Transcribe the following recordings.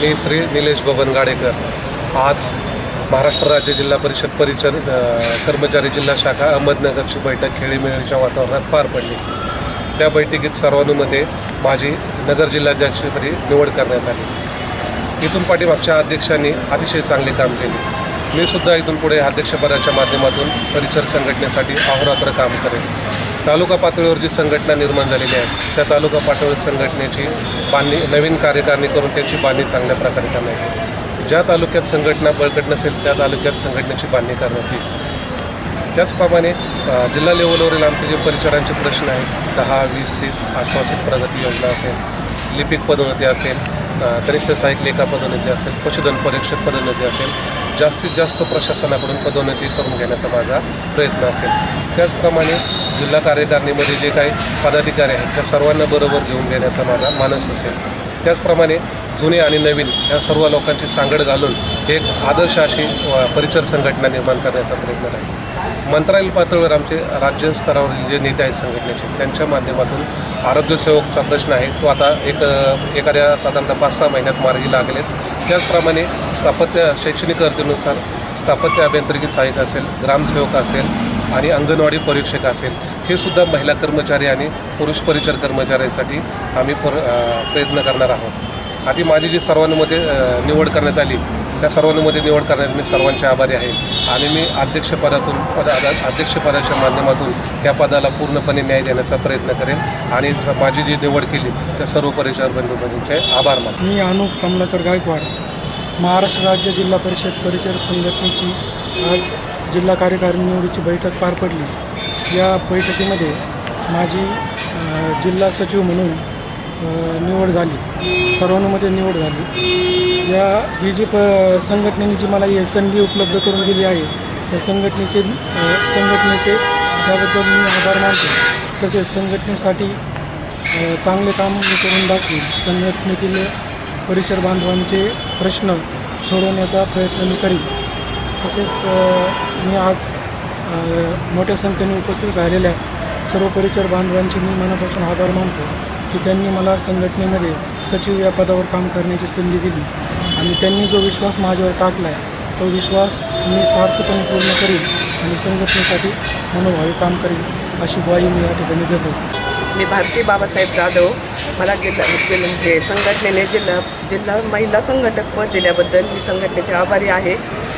मी श्री निलेश बबन गाडेकर. आज महाराष्ट्र राज्य जिल्हा परिषद परिचर कर्मचारी जिल्हा शाखा अहमदनगरची बैठक खेळीमेळीच्या वातावरणात पार पडली. त्या बैठकीत सर्वानुमते माझी नगर जिल्हाध्यक्षपदी निवड करण्यात आली. इथून पाठीमागच्या अध्यक्षांनी अतिशय चांगले काम केले. मी सुद्धा इथून पुढे अध्यक्षपदाच्या माध्यमातून परिचर संघटनेसाठी अहोरात्र काम करेन. तालुका पातळीवर जी संघटना निर्माण झालेली आहे त्या तालुका पातळीवर संघटनेची बांधणी नवीन कार्यकारिणी करून त्याची बांधणी चांगल्या प्रकारे करण्यात येईल ज्या तालुक्यात संघटना बळकट नसेल त्या तालुक्यात संघटनेची बांधणी करण्यात येईल. त्याचप्रमाणे जिल्हा लेवलवरील आमचे जे परिचारांचे प्रश्न आहेत दहा वीस तीस आश्वासित प्रगती योजना असेल लिपिक पदोन्नती असेल कनिष्ठ सहाय्यक लेखा पदोन्नती असेल पशुधन परीक्षक पदोन्नती असेल जास्तीत जास्त प्रशासनाकडून पदोन्नती करून घेण्याचा माझा प्रयत्न असेल. त्याचप्रमाणे जिल्हा कार्यकारिणीमध्ये जे काही पदाधिकारी आहेत त्या सर्वांना बरोबर घेऊन घेण्याचा माझा मानस असेल. त्याचप्रमाणे जुने आणि नवीन या सर्व लोकांची सांगड घालून एक आदर्श अशी परिचर संघटना निर्माण करण्याचा प्रयत्न आहे. मंत्रालय पातळीवर आमचे राज्य स्तरावरील जे नेते आहेत संघटनेचे त्यांच्या माध्यमातून आरोग्यसेवकचा प्रश्न आहे. तो आता एक एखाद्या साधारणतः पाच सहा महिन्यात मार्गी लागेलच. त्याचप्रमाणे स्थापत्य शैक्षणिक गरजेनुसार स्थापत्य अभियांत्रिकी सहाय्यक असेल ग्रामसेवक असेल आणि अंगणवाडी परीक्षक असेल हे सुद्धा महिला कर्मचारी आणि पुरुष परिचर कर्मचाऱ्यांसाठी आम्ही पर प्रयत्न करणार आहोत. आधी माझी जी सर्वांमध्ये निवड करण्यात आली त्या सर्वांमध्ये निवड करण्यात मी सर्वांचे आभारी आहे. आणि मी अध्यक्षपदातून पद अध्यक्षपदाच्या माध्यमातून या पदाला पूर्णपणे न्याय देण्याचा प्रयत्न करेन. आणि ज- माझी जी निवड केली त्या सर्व परिचार बंधूंचे आभार मानतो. मी अनुप कमलाकर गायकवाड महाराष्ट्र राज्य जिल्हा परिषद परिचर संघटनेची आज जिल्हा कार्यकारिणी निवडीची बैठक पार पडली. या बैठकीमध्ये माझी जिल्हा सचिव म्हणून निवड झाली. सर्वानुमते निवड झाली. या ही जी प संघटनेने जी मला ही संधी उपलब्ध करून दिली आहे त्या संघटनेचे संघटनेचे त्याबद्दल मी आभार मानतो. तसेच संघटनेसाठी चांगले काम मी करून दाखवेल संघटनेतील परिचर बांधवांचे प्रश्न सोडवण्याचा प्रयत्न मी करीन. तसेच मी आज मोठ्या संख्येने उपस्थित राहिलेल्या सर्व परिचर बांधवांचे मी मनापासून आभार मानतो की त्यांनी मला संघटनेमध्ये सचिव या पदावर काम करण्याची संधी दिली आणि त्यांनी जो विश्वास माझ्यावर टाकला आहे तो विश्वास मी सार्थपणे पूर्ण करीन आणि संघटनेसाठी मनोभावी काम करीन अशी ग्वाही मी या ठिकाणी देतो. मी भारती बाबासाहेब जाधव. मला जिल्हा म्हणजे हे संघटनेने जिल्हा जिल्हा महिला संघटक पद दिल्याबद्दल मी संघटनेचे आभारी आहे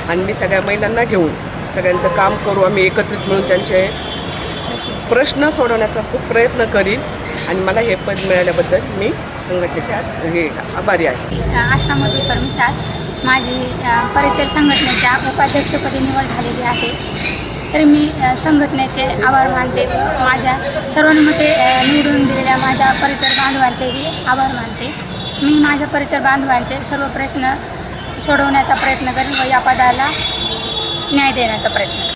आणि मी सगळ्या महिलांना घेऊन सगळ्यांचं काम करू आम्ही एकत्रित मिळून त्यांचे प्रश्न सोडवण्याचा खूप प्रयत्न करीन आणि मला हे पद मिळाल्याबद्दल मी संघटनेचे हे आभारी आहे. आशा मधुकर मिसाळ माझी अ, परिचर संघटनेच्या उपाध्यक्षपदी निवड झालेली आहे. तर मी संघटनेचे आभार मानते. माझ्या सर्वांमध्ये निवडून दिलेल्या माझ्या परिचर बांधवांचेही आभार मानते. मी माझ्या परिचर बांधवांचे सर्व प्रश्न सोडवण्याचा प्रयत्न करेन व या पदाला न्याय देण्याचा प्रयत्न करेन.